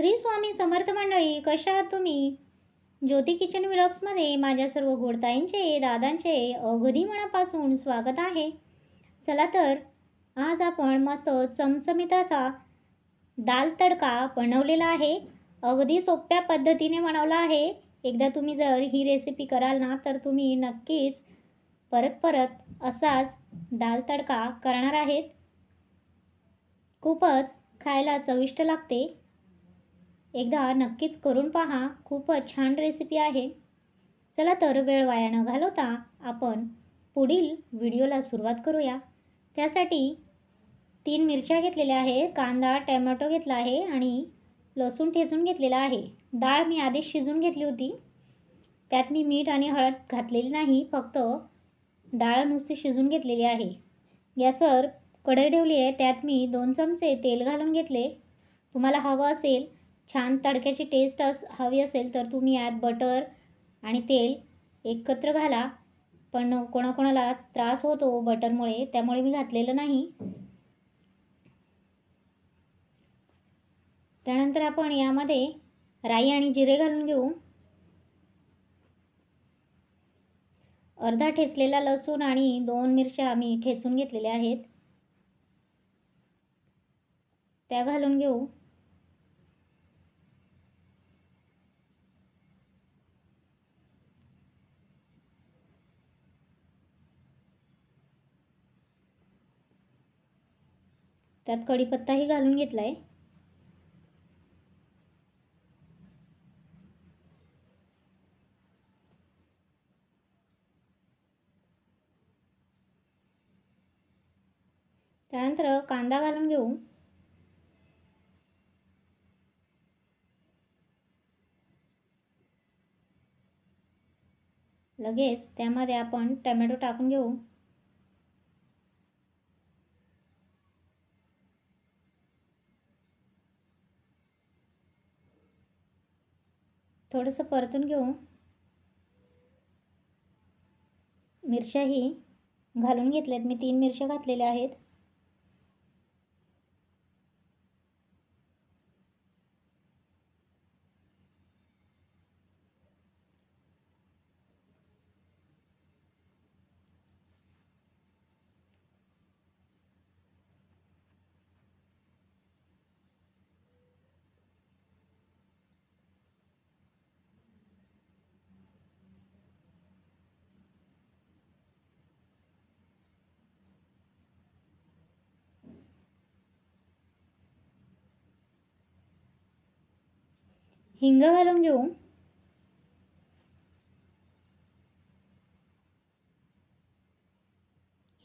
श्री स्वामी समर्थ मंडळी कशा आहात तुम्ही? ज्योती किचन विलॉग्समध्ये माझ्या सर्व गोडताईंचे दादांचे अगदी मनापासून स्वागत आहे. चला तर आज आपण मस्त चमचमीत असा दाल तडका बनवलेला आहे. अगदी सोप्या पद्धतीने बनवला आहे. एकदा तुम्ही जर ही रेसिपी कराल ना तर तुम्ही नक्कीच परत परत असाच दाल तडका करणार आहेत. खूपच खायला चविष्ट लागते. एकदा नक्कीच करून पहा. खूपच छान रेसिपी आहे. चला तर वेळ वाया न घालवता आपण पुढील व्हिडिओला सुरुवात करूया. त्यासाठी तीन मिरच्या घेतलेल्या आहे कांदा टॅमॅटो घेतला आहे आणि लसूण ठेचून घेतलेला आहे. डाळ मी आधीच शिजून घेतली होती. त्यात मी मीठ आणि हळद घातलेली नाही फक्त डाळ नुसती शिजून घेतलेली आहे. गॅसवर कढई ठेवली आहे त्यात मी दोन चमचे तेल घालून घेतले. तुम्हाला हवं असेल छान तडक्याची टेस्ट अस हवी असेल तर तुम्ही यात बटर आणि तेल एकत्र घाला. पण कोणाकोणाला त्रास होतो बटरमुळे त्यामुळे मी घातलेलं नाही. त्यानंतर आपण यामध्ये राई आणि जिरे घालून घेऊ. अर्धा ठेचलेला लसूण आणि दोन मिरच्या मी ठेचून घेतलेल्या आहेत. त्या घालून घेऊ. त्यात कढीपत्ताही घालून घेतला आहे त्यानंतर कांदा घालून घेऊ. लगेच त्यामध्ये आपण टमॅटो टाकून घेऊ. थोडंसं परतून घेऊ. मिरच्याही घालून घेतल्यात. मी तीन मिरच्या घातलेल्या आहेत. हिंग घालून घेऊ.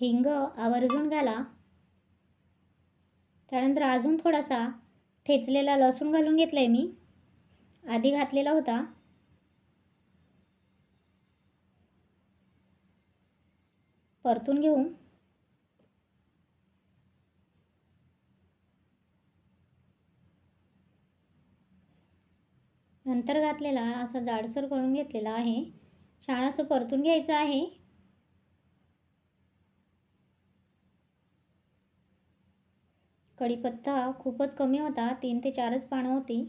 हिंग आवर्जून घाला. त्यानंतर अजून थोडासा ठेचलेला लसूण घालून घेतला आहे मी. आधी घातलेला होता. परतून घेऊ. नंतर घातलेला असा जाडसर करून घेतलेला आहे. छान असं परतून घ्यायचं आहे. कढीपत्ता खूपच कमी होता. तीन ते चारच पानं होती.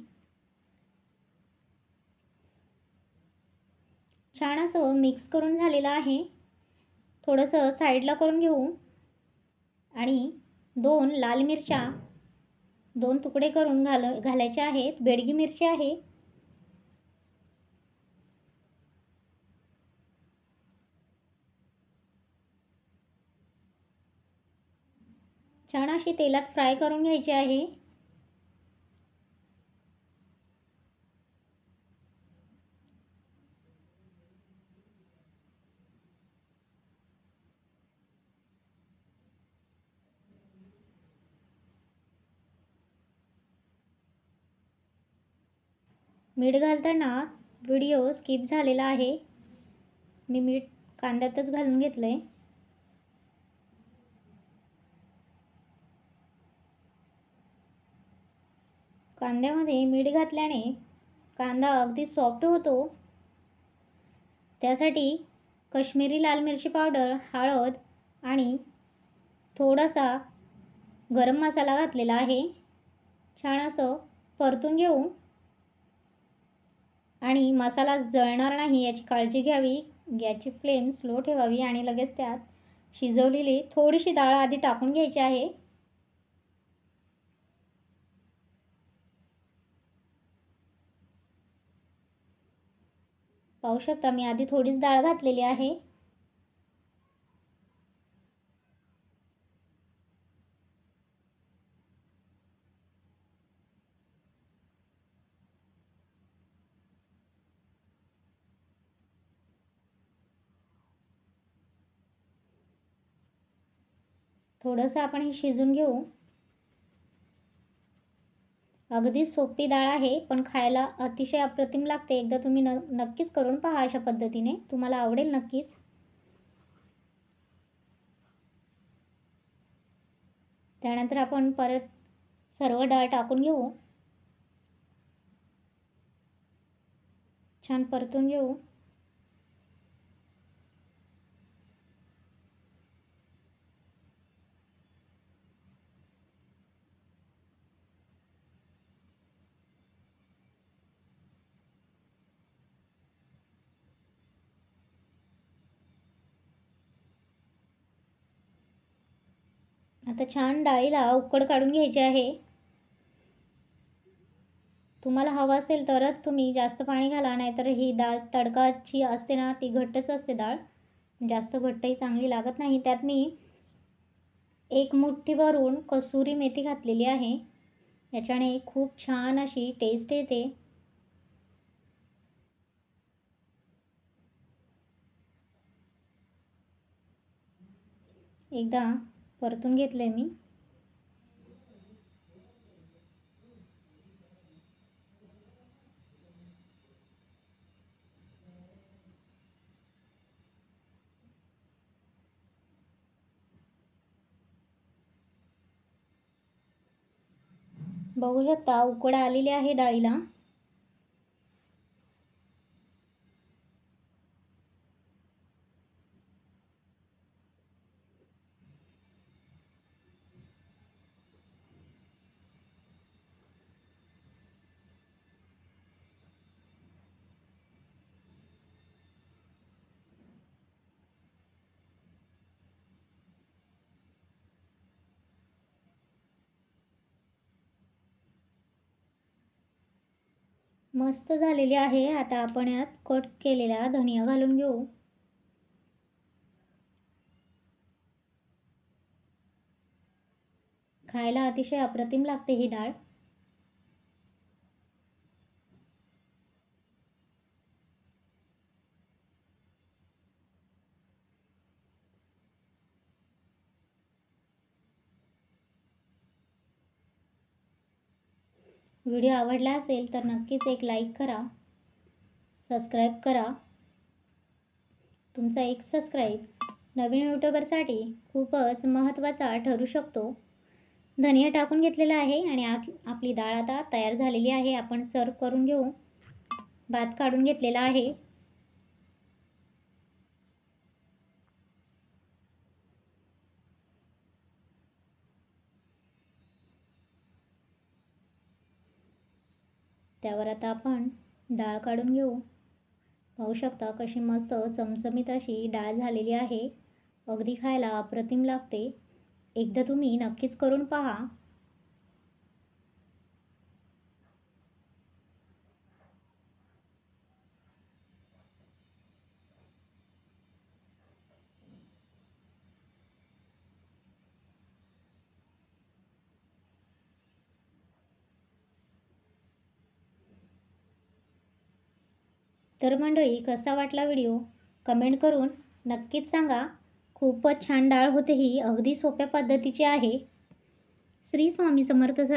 छान असं मिक्स करून झालेलं आहे. थोडंसं साईडला करून घेऊ. आणि दोन लाल मिरच्या दोन तुकडे करून घाल घालायचे आहेत. बेडगी मिरची आहे. छान अशी तेलात फ्राय करून घ्यायची आहे. मीठ घालताना व्हिडिओ स्किप झालेला आहे. मी मीठ कांद्यातच घालून घेतलं आहे कांद्यामध्ये मीठ घातल्याने कांदा अगदी सॉफ्ट होतो. त्यासाठी कश्मीरी लाल मिरची पावडर हळद आणि थोडासा गरम मसाला घातलेला आहे. छान असं परतून घेऊ. आणि मसाला जळणार नाही याची काळजी घ्यावी. गॅसची फ्लेम स्लो ठेवावी आणि लगेच त्यात शिजवलेली थोडीशी डाळ आधी टाकून घ्यायची आहे. पाहू शकता मी आधी थोडीच डाळ घातलेली आहे. थोडंसं आपण हे शिजून घेऊ. अगदी सोपी डाळ आहे पण खायला अतिशय अप्रतिम लागते. एकदा तुम्ही न नक्कीच करून पहा अशा पद्धतीने. तुम्हाला आवडेल नक्कीच. त्यानंतर आपण परत सर्व डाळ टाकून घेऊ. छान परतून घेऊ. आता छान डाळीला उकड काढून घ्यायची आहे. तुम्हाला हवं असेल तरच तुम्ही जास्त पाणी घाला नाहीतर ही डाळ तडकाची असते ना ती घट्टच असते डाळ. जास्त घट्टही चांगली लागत नाही. त्यात मी एक मुठ्ठी भरून कसुरी मेथी घातलेली आहे. याच्याने खूप छान अशी टेस्ट येते. एकदा परतून घेतले मी. बघू शकता उकड आलेली आहे डाळीला. मस्त झालेली आहे. आता आपण यात कट केलेला धनिया घालून घेऊ. खायला अतिशय अप्रतिम लागते ही डाळ. व्हिडिओ आवडला असेल तर नक्कीच एक लाईक करा सबस्क्राईब करा. तुमचा एक सबस्क्राईब नवीन यूट्यूबरसाठी खूपच महत्त्वाचा ठरू शकतो. धनिया टाकून घेतलेला आहे आणि आत आपली डाळ आता तयार झालेली आहे. आपण सर्व करून घेऊ. भात काढून घेतलेला आहे. त्यावर आता आपण डाळ काढून घेऊ. पाहू शकता कशी मस्त चमचमीत अशी डाळ झालेली आहे. अगदी खायला अप्रतिम लागते. एकदा तुम्ही नक्कीच करून पहा. तर मंडळी कसा वाटला व्हिडिओ? कमेंट करून नक्कीच सांगा. खूपच छान डाळ होते ही. अगदी सोप्या पद्धतीची आहे. श्री स्वामी समर्थ सर्व